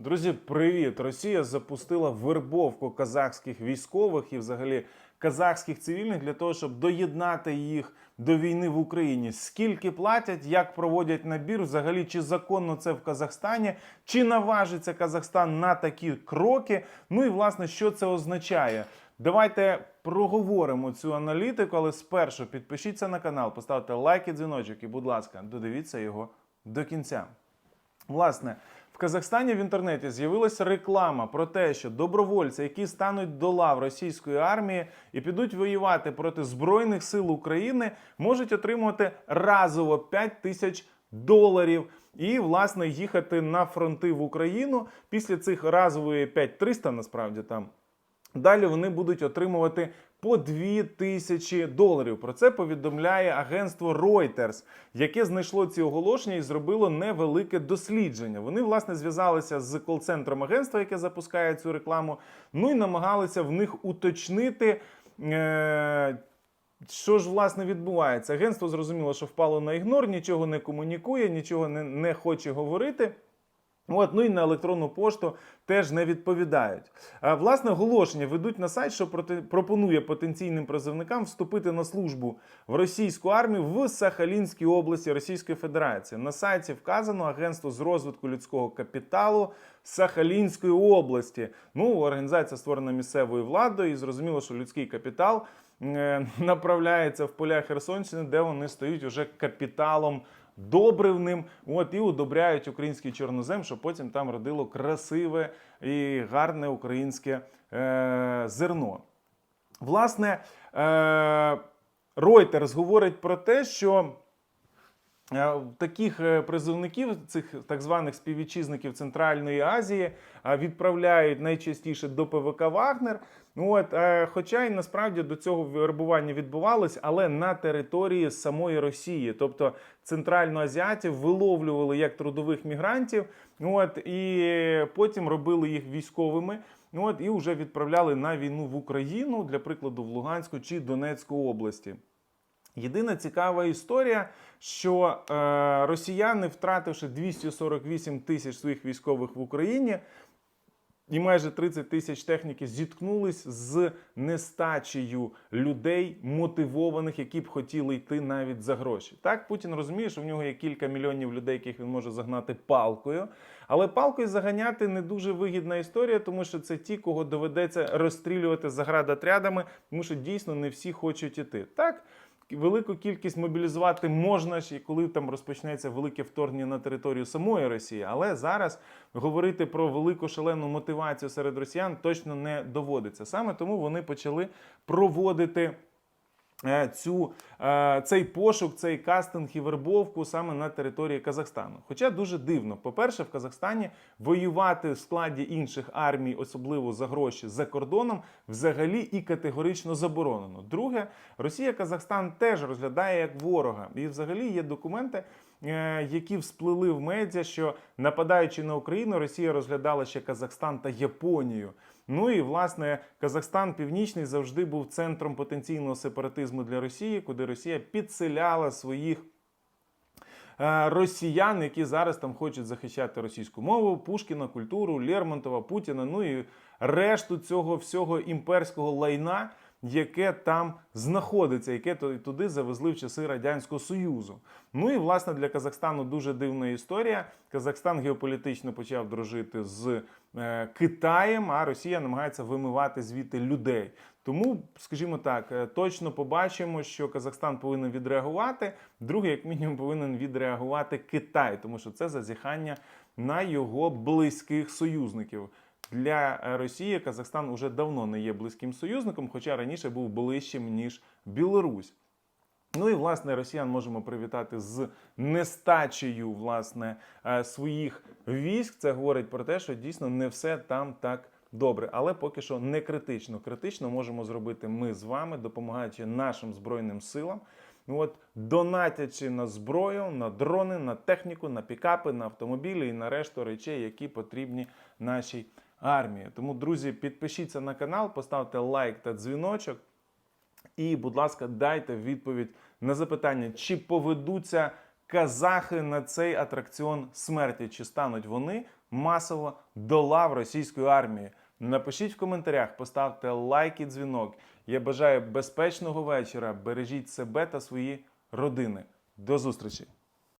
Друзі, привіт! Росія запустила вербовку казахських військових і взагалі казахських цивільних для того, щоб доєднати їх до війни в Україні. Скільки платять, як проводять набір, взагалі чи законно це в Казахстані, чи наважиться Казахстан на такі кроки? Ну і власне, що це означає? Давайте проговоримо цю аналітику, але спершу підпишіться на канал, поставте лайк і дзвіночок, і, будь ласка, додивіться його до кінця. Власне, Казахстані в інтернеті з'явилася реклама про те, що добровольці, які стануть до лав російської армії і підуть воювати проти Збройних сил України, можуть отримувати разово 5 тисяч доларів. І, власне, їхати на фронти в Україну після цих разової 5300, насправді там Далі вони будуть отримувати по 2 тисячі доларів. Про це повідомляє агентство Reuters, яке знайшло ці оголошення і зробило невелике дослідження. Вони власне зв'язалися з кол-центром агентства, яке запускає цю рекламу. Ну і намагалися в них уточнити. Е- що ж власне відбувається? Агентство зрозуміло, що впало на ігнор, нічого не комунікує, нічого не, не хоче говорити. От, ну і на електронну пошту теж не відповідають. А, власне, оголошення ведуть на сайт, що проти, пропонує потенційним призовникам вступити на службу в російську армію в Сахалінській області Російської Федерації. На сайті вказано агентство з розвитку людського капіталу Сахалінської області. Ну, організація створена місцевою владою, і зрозуміло, що людський капітал е, направляється в поля Херсонщини, де вони стають уже капіталом добривним. От і удобряють український чорнозем, щоб потім там родило красиве і гарне українське е, зерно. Власне, е, Reuters говорить про те, що е, таких е, призовників, цих так званих співвітчизників Центральної Азії, відправляють найчастіше до ПВК Вагнер. От, е, хоча й насправді до цього вербування відбувалось, але на території самої Росії, тобто центральноазіатів виловлювали як трудових мігрантів, от і потім робили їх військовими. От і вже відправляли на війну в Україну, для прикладу, в Луганську чи Донецьку області. Єдина цікава історія, що е, росіяни, втративши 248 тисяч своїх військових в Україні, і майже 30 тисяч техніки зіткнулись з нестачею людей, мотивованих, які б хотіли йти навіть за гроші. Так, Путін розуміє, що в нього є кілька мільйонів людей, яких він може загнати палкою. Але палкою заганяти не дуже вигідна історія, тому що це ті, кого доведеться розстрілювати заградотрядами, тому що дійсно не всі хочуть іти. Так, велику кількість мобілізувати можна ж, і коли там розпочнеться велике вторгнення на територію самої Росії. Але зараз говорити про велику шалену мотивацію серед росіян точно не доводиться. Саме тому вони почали проводити. Е, Цю е, цей пошук, цей кастинг і вербовку саме на території Казахстану. Хоча дуже дивно, по-перше, в Казахстані воювати в складі інших армій, особливо за гроші за кордоном, взагалі і категорично заборонено. Друге, Росія Казахстан теж розглядає як ворога, і взагалі є документи. е, Які всплили в медіа, що нападаючи на Україну, Росія розглядала ще Казахстан та Японію. Ну і власне Казахстан Північний завжди був центром потенційного сепаратизму для Росії, куди Росія підселяла своїх е, росіян, які зараз там хочуть захищати російську мову, Пушкіна, культуру, Лермонтова, Путіна, ну і решту цього всього імперського лайна, яке там знаходиться, яке туди завезли в часи Радянського Союзу. Ну і власне для Казахстану дуже дивна історія. Казахстан геополітично почав дружити з е, Китаєм, а Росія намагається вимивати звідти людей. Тому, скажімо так, е, точно побачимо, що Казахстан повинен відреагувати. Друге, як мінімум, повинен відреагувати Китай, тому що це зазіхання на його близьких союзників. Для е, Росії Казахстан уже давно не є близьким союзником, хоча раніше був ближчим ніж Білорусь. Ну і власне росіян можемо привітати з нестачею власне е, своїх військ. Це говорить про те, що дійсно не все там так добре, але поки що не критично. Критично можемо зробити ми з вами, допомагаючи нашим збройним силам. Ну От донатячи на зброю, на дрони, на техніку, на пікапи, на автомобілі і на решту речей, які потрібні нашій армії. Тому, друзі, підпишіться на канал, поставте лайк та дзвіночок. І, будь ласка, дайте відповідь на запитання, чи поведуться казахи на цей атракціон смерті? Чи стануть вони масово до лав російської армії? Напишіть в коментарях, поставте лайк і дзвінок. Я бажаю безпечного вечора. Бережіть себе та свої родини. До зустрічі!